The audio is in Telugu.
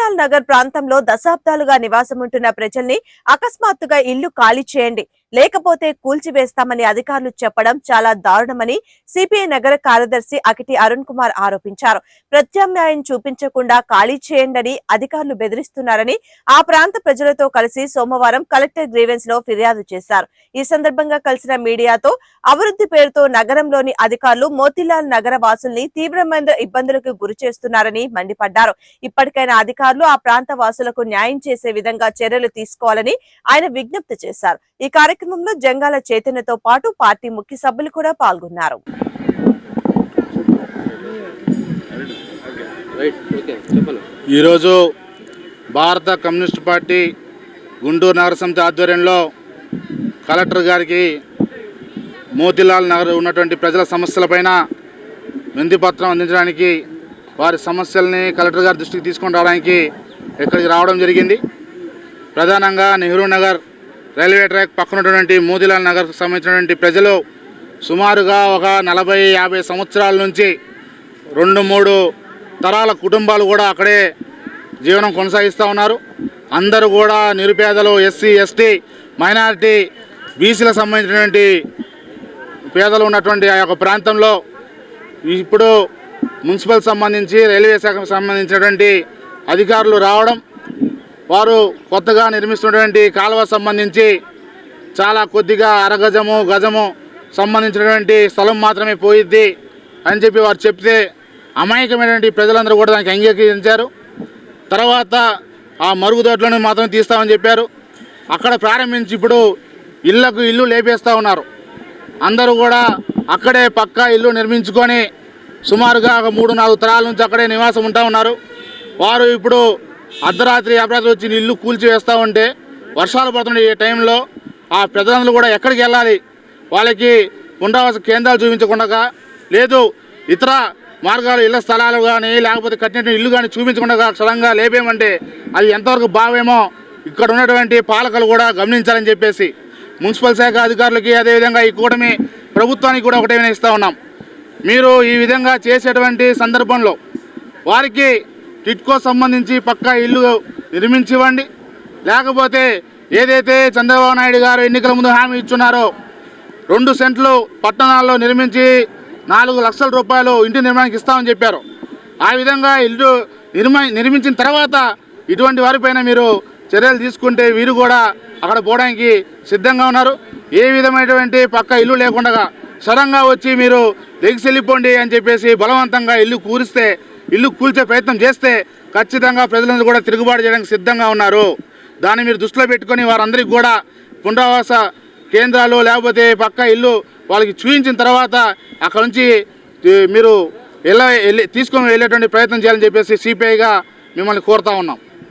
జవహర్లాల్ నగర్ ప్రాంతంలో దశాబ్దాలుగా నివాసముంటున్న ప్రజల్ని అకస్మాత్తుగా ఇల్లు ఖాళీ చేయండి. లేకపోతే కూల్చివేస్తామని అధికారులు చెప్పడం చాలా దారుణమని సిపిఐ నగర కార్యదర్శి అకిటి అరుణ్ కుమార్ ఆరోపించారు. ప్రత్యామ్నాయం చూపించకుండా ఖాళీ చేయండని అధికారులు బెదిరిస్తున్నారని ఆ ప్రాంత ప్రజలతో కలిసి సోమవారం కలెక్టర్ గ్రీవెన్స్లో ఫిర్యాదు చేశారు. ఈ సందర్భంగా కలిసిన మీడియాతో అభివృద్ధి పేరుతో నగరంలోని అధికారులు మోతిలాల్ నగర వాసుల్ని తీవ్రమైన ఇబ్బందులకు గురి చేస్తున్నారని మండిపడ్డారు. ఇప్పటికైనా అధికారులు ఆ ప్రాంత వాసులకు న్యాయం చేసే విధంగా చర్యలు తీసుకోవాలని ఆయన విజ్ఞప్తి చేశారు. ఈ కార్యక్రమంలో జంగాల చైతన్యతో పాటు పార్టీ ముఖ్య సభ్యులు కూడా పాల్గొన్నారు. ఈరోజు భారత కమ్యూనిస్ట్ పార్టీ గుంటూరు నగర సమితి ఆధ్వర్యంలో కలెక్టర్ గారికి మోతిలాల్ నగర్ ఉన్నటువంటి ప్రజల సమస్యలపైన వినతిపత్రం అందించడానికి వారి సమస్యల్ని కలెక్టర్ గారి దృష్టికి తీసుకొని రావడానికి ఇక్కడికి రావడం జరిగింది. ప్రధానంగా నెహ్రూ నగర్ రైల్వే ట్రాక్ పక్కనటువంటి ఉన్నటువంటి మోతిలాల్ నగర్కు సంబంధించినటువంటి ప్రజలు సుమారుగా ఒక నలభై యాభై సంవత్సరాల నుంచి రెండు మూడు తరాల కుటుంబాలు కూడా అక్కడే జీవనం కొనసాగిస్తూ ఉన్నారు. అందరూ కూడా నిరుపేదలు ఎస్సీ ఎస్టీ మైనారిటీ బీసీలకు సంబంధించినటువంటి పేదలు ఉన్నటువంటి ఆ యొక్క ప్రాంతంలో ఇప్పుడు మున్సిపల్ సంబంధించి రైల్వే శాఖకు సంబంధించినటువంటి అధికారులు రావడం వారు కొత్తగా నిర్మిస్తున్నటువంటి కాలువ సంబంధించి చాలా కొద్దిగా అరగజము గజము సంబంధించినటువంటి స్థలం మాత్రమే పోయిద్ది అని చెప్పి వారు చెప్తే అమాయకమైనటువంటి ప్రజలందరూ కూడా దానికి అంగీకరించారు. తర్వాత ఆ మరుగుదొడ్లను మాత్రం తీస్తామని చెప్పారు. అక్కడ ప్రారంభించి ఇప్పుడు ఇళ్ళకు ఇల్లు లేపేస్తూ ఉన్నారు. అందరూ కూడా అక్కడే పక్కా ఇల్లు నిర్మించుకొని సుమారుగా ఒక మూడు నాలుగు తరాల నుంచి అక్కడే నివాసం ఉంటా ఉన్నారు. వారు ఇప్పుడు అర్ధరాత్రి అపరాత్రి వచ్చి ఇల్లు కూల్చివేస్తూ ఉంటే వర్షాలు పడుతున్న ఈ టైంలో. ఆ ప్రజలందరూ కూడా ఎక్కడికి వెళ్ళాలి? వాళ్ళకి ఉండవలసిన కేంద్రాలు చూపించకుండా లేదు ఇతర మార్గాలు ఇళ్ళ స్థలాలు కానీ లేకపోతే కట్టిన ఇల్లు కానీ చూపించకుండా క్షణంగా లేపేమంటే అది ఎంతవరకు భావేమో ఇక్కడ ఉన్నటువంటి పాలకులు కూడా గమనించాలని చెప్పేసి మున్సిపల్ శాఖ అధికారులకి అదేవిధంగా ఈ కూటమి ప్రభుత్వానికి కూడా ఒకటే ఇస్తా ఉన్నాం. మీరు ఈ విధంగా చేసేటువంటి సందర్భంలో వారికి టిట్కో సంబంధించి పక్కా ఇల్లు నిర్మించివ్వండి. లేకపోతే ఏదైతే చంద్రబాబు నాయుడు గారు ఎన్నికల ముందు హామీ ఇచ్చున్నారో రెండు సెంట్లు పట్టణాల్లో నిర్మించి నాలుగు లక్షల రూపాయలు ఇంటి నిర్మాణానికి ఇస్తామని చెప్పారు. ఆ విధంగా ఇల్లు నిర్మ నిర్మించిన తర్వాత ఇటువంటి వారిపైన మీరు చర్యలు తీసుకుంటే వీరు కూడా అక్కడ పోవడానికి సిద్ధంగా ఉన్నారు. ఏ విధమైనటువంటి పక్క ఇల్లు లేకుండా సడన్గా వచ్చి మీరు లెగ్స్ వెళ్ళిపోండి అని చెప్పేసి బలవంతంగా ఇల్లు కూరిస్తే ఇల్లు కూల్చే ప్రయత్నం చేస్తే ఖచ్చితంగా ప్రజలందరూ కూడా తిరుగుబాటు చేయడానికి సిద్ధంగా ఉన్నారు. దాన్ని మీరు దృష్టిలో పెట్టుకొని వారందరికీ కూడా పునరావాస కేంద్రాలు లేకపోతే పక్క ఇల్లు వాళ్ళకి చూపించిన తర్వాత అక్కడ నుంచి మీరు వెళ్ళ వెళ్ళి తీసుకొని వెళ్ళేటువంటి ప్రయత్నం చేయాలని చెప్పేసి సిపిఐగా మిమ్మల్ని కోరుతా ఉన్నాం.